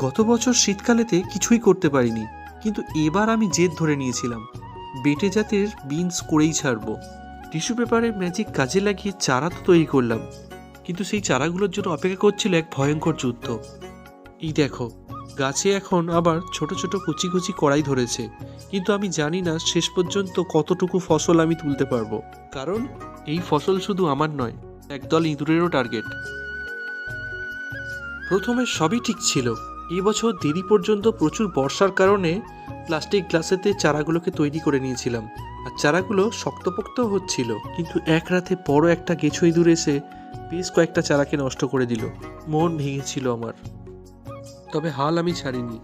গত বছর শীতকালেতে কিছুই করতে পারিনি, কিন্তু এবার আমি জেদ ধরে নিয়েছিলাম। বেটে জাতের বিনস করেই ছাড়বো। টিস্যু পেপারে ম্যাজিক কাজে লাগিয়ে চারা তো তৈরি করলাম, কিন্তু সেই চারাগুলোর জন্য অপেক্ষা করছিল এক ভয়ঙ্কর যুদ্ধ। এই দেখো, গাছে এখন আবার ছোট ছোট কুচি কুচি কড়াই ধরেছে, কিন্তু আমি জানি না শেষ পর্যন্ত কতটুকু ফসল আমি তুলতে পারব। কারণ এই ফসল শুধু আমার নয়, একদল ইঁদুরেরও টার্গেট প্রথমে সবই ঠিক ছিল এই বছর দেরি পর্যন্ত প্রচুর বর্ষার কারণে প্লাস্টিক গ্লাসেতে চারাগুলোকে তৈরি করে নিয়েছিলাম। আর চারাগুলো শক্তপোক্ত হচ্ছিল, কিন্তু এক রাতে বড় একটা গেছো ইঁদুর এসে বেশ কয়েকটা চারাকে নষ্ট করে দিল। মন ভেঙেছিল আমার। তবে হাল আমি ছাড়িনি।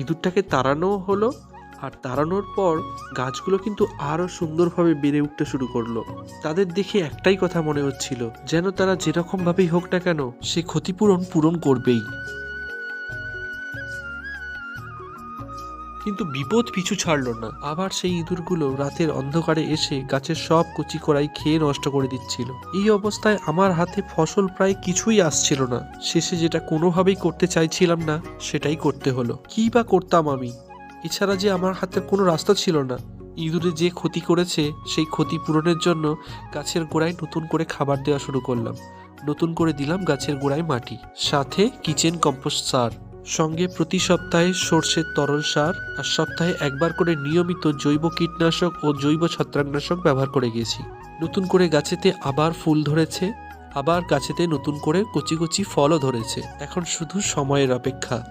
ইঁদুরটাকে তাড়ানো হলো, আর তাড়ানোর পর গাছগুলো কিন্তু আরও সুন্দরভাবে বেড়ে উঠতে শুরু করল। তাদের দেখে একটাই কথা মনে হচ্ছিল, যেন তারা যেরকমভাবেই হোক না কেন, সে ক্ষতিপূরণ পূরণ করবেই। কিন্তু বিপদ পিছু ছাড়লো না। আবার সেই ইঁদুরগুলো রাতের অন্ধকারে এসে গাছের সব কচি কড়াই খেয়ে নষ্ট করে দিচ্ছিল। এই অবস্থায় আমার হাতে ফসল প্রায় কিছুই আসছিল না। শেষে যেটা কোনোভাবেই করতে চাইছিলাম না, সেটাই করতে হলো। কী বা করতাম আমি? এছাড়া যে আমার হাতে কোনো রাস্তা ছিল না। ইঁদুরে যে ক্ষতি করেছে, সেই ক্ষতি পূরণের জন্য গাছের গোড়ায় নতুন করে খাবার দেওয়া শুরু করলাম। নতুন করে দিলাম গাছের গোড়ায় মাটি। সাথে কিচেন কম্পোস্ট সার। সঙ্গে প্রতি সপ্তাহে সর্ষের তরল সার আর সপ্তাহে একবার করে নিয়মিত জৈব কীটনাশক ও জৈব ছত্রাকনাশক ব্যবহার করে গেছি নতুন করে গাছেতে আবার ফুল ধরেছে, আবার গাছেতে নতুন করে কচি কচি ফলও ধরেছে। এখন শুধু সময়ের অপেক্ষা।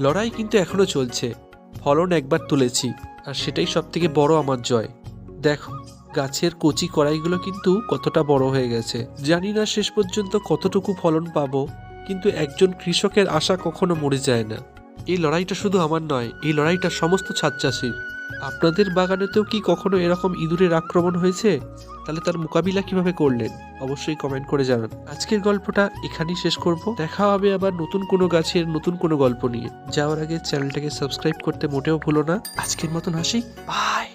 লড়াই কিন্তু এখনও চলছে। ফলন একবার তুলেছি, আর সেটাই সব থেকে বড় আমার জয়। দেখো, গাছের কচি কড়াইগুলো কিন্তু কতটা বড় হয়ে গেছে। জানি না শেষ পর্যন্ত কতটুকু ফলন পাবো। কিন্তু একজন কৃষকের আশা কখনো মরে যায় না। এই লড়াইটা শুধু আমার নয়, এই লড়াইটা সমস্ত ছাদ চাষির আপনাদের বাগানেতেও কি কখনো এরকম ইঁদুরের আক্রমণ হয়েছে? তাহলে তার মোকাবিলা কীভাবে করলেন? অবশ্যই কমেন্ট করে জানান। আজকের গল্পটা এখানেই শেষ করব। দেখা হবে আবার নতুন কোনো গাছের নতুন কোনো গল্প নিয়ে। যাওয়ার আগে চ্যানেলটাকে সাবস্ক্রাইব করতে মোটেও ভুলো না। আজকের মতন হাসি বাই!